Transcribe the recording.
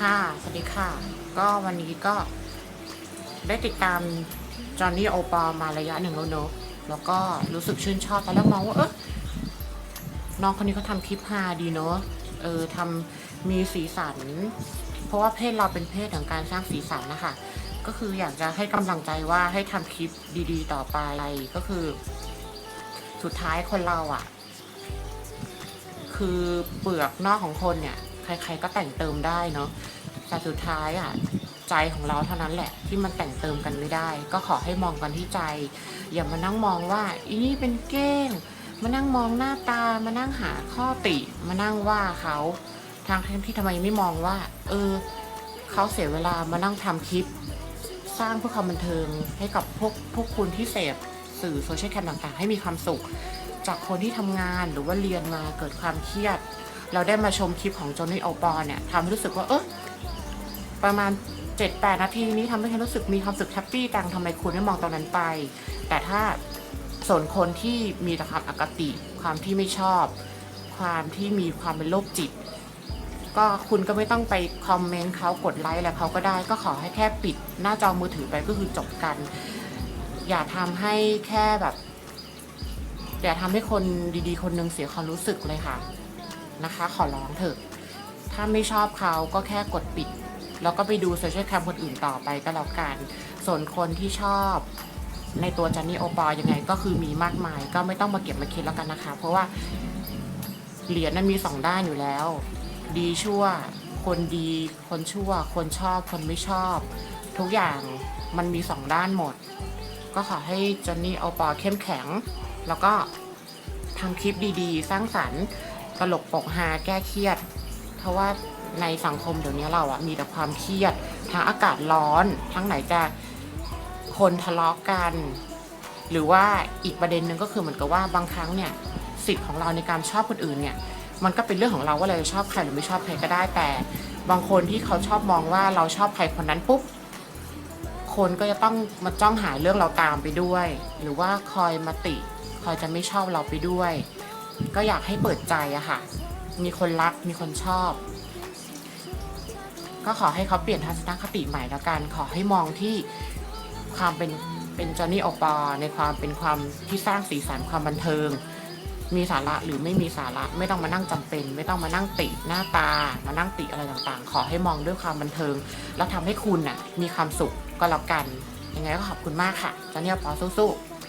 ค่ะ สวัสดีค่ะ ก็วันนี้ก็ได้ติดตามจอห์นนี่โอปอมาระยะหนึ่งแล้วเนอะแล้วก็รู้สึกชื่นชอบตอนแรกมองว่า เออน้องคนนี้เขาทำคลิปฮาดีเนอะเออทำมีสีสัน เพราะว่าเพศเราเป็นเพศของการสร้างสีสันนะคะ ก็คืออยากจะให้กำลังใจว่าให้ทำคลิปดี ๆ ต่อไปก็คือ สุดท้ายคนเราอะ่ะ คือเปลือกนอกของคนเนี่ย ใคร ๆ ก็แต่งเติมได้เนาะแต่สุดท้ายอะ่ะใจของเราเท่านั้นแหละที่มันแต่งเติมกันไม่ได้ ก็ขอให้มองกันที่ใจ อย่ามานั่งมองว่าอีนี่เป็นเก้ง มานั่งมองหน้าตามานั่งหาข้อติมานั่งว่าเขาทางที่ทำไมไม่มองว่า เออเขาเสียเวลามานั่งทำคลิป สร้างเพื่อความบันเทิงให้กับพวกพวกคุณที่เสพสื่อโซเชียลแคมต่างๆ ให้มีความสุข จากคนที่ทำงานหรือว่าเรียนมาเกิดความเครียด เราได้มาชมคลิปของโจนี่โอปอลเนี่ยทำให้รู้สึกว่าเออประมาณ 7-8 นาทีนี้ทำให้ฉันรู้สึกมีความสุขแฮปปี้จังทำไมคุณไม่มองตรงนั้นไป แต่ถ้าส่วนคนที่มีแต่ความอคติ ความที่ไม่ชอบ ความที่มีความเป็นโรคจิต ก็คุณก็ไม่ต้องไปคอมเมนต์เขากดไลค์อะไรเขาก็ได้ ก็ขอให้แค่ปิดหน้าจอมือถือไปก็คือจบกัน อย่าทำให้แค่แบบอย่าทำให้คนดีๆ คนหนึงเสียความรู้สึกเลยค่ะ นะคะ ขอร้องเถอะ ถ้าไม่ชอบเขาก็แค่กดปิด แล้วก็ไปดูโซเชียลแคมคนอื่นต่อไปก็แล้วกัน ส่วนคนที่ชอบในตัวจันนี่โอปอยังไงก็คือมีมากมาย ก็ไม่ต้องมาเก็บมาคิดแล้วกันนะคะ เพราะว่าเหรียญนั้นมีสองด้านอยู่แล้ว ดีชั่ว คนดี คนชั่ว คนชอบ คนไม่ชอบ ทุกอย่างมันมีสองด้านหมด ก็ขอให้จอนนี่โอปอเข้มแข็ง แล้วก็ทำคลิปดีๆ สร้างสรรค์ ตลกปกฮาแก้เครียด เพราะว่าในสังคมเดี๋ยวนี้เราอะมีแต่ความเครียด ทั้งอากาศร้อน ทั้งไหนจะคนทะเลาะกัน หรือว่าอีกประเด็นหนึ่งก็คือเหมือนกับว่าบางครั้งเนี่ยสิทธิ์ของเราในการชอบคนอื่นเนี่ย มันก็เป็นเรื่องของเราว่าเราจะชอบใครหรือไม่ชอบใครก็ได้แต่ บางคนที่เขาชอบมองว่าเราชอบใครคนนั้นปุ๊บคนก็จะต้องมาจ้องหาเรื่องเราตามไปด้วย หรือว่าคอยมาติ คอยจะไม่ชอบเราไปด้วย ก็อยากให้เปิดใจอะค่ะ มีคนรักมีคนชอบ ก็ขอให้เขาเปลี่ยนทัศนคติใหม่แล้วกัน ขอให้มองที่ความเป็นเป็นจอห์นี่โอปอในความเป็นความที่สร้างสีสันความบันเทิง มีสาระหรือไม่มีสาระไม่ต้องมานั่งจำเป็น ไม่ต้องมานั่งติหน้าตา มานั่งติอะไรต่างๆ ขอให้มองด้วยความบันเทิง แล้วทำให้คุณน่ะ มีความสุขก็แล้วกันยังไงก็ขอบคุณมากค่ะจอห์นี่โอปอสู้ๆ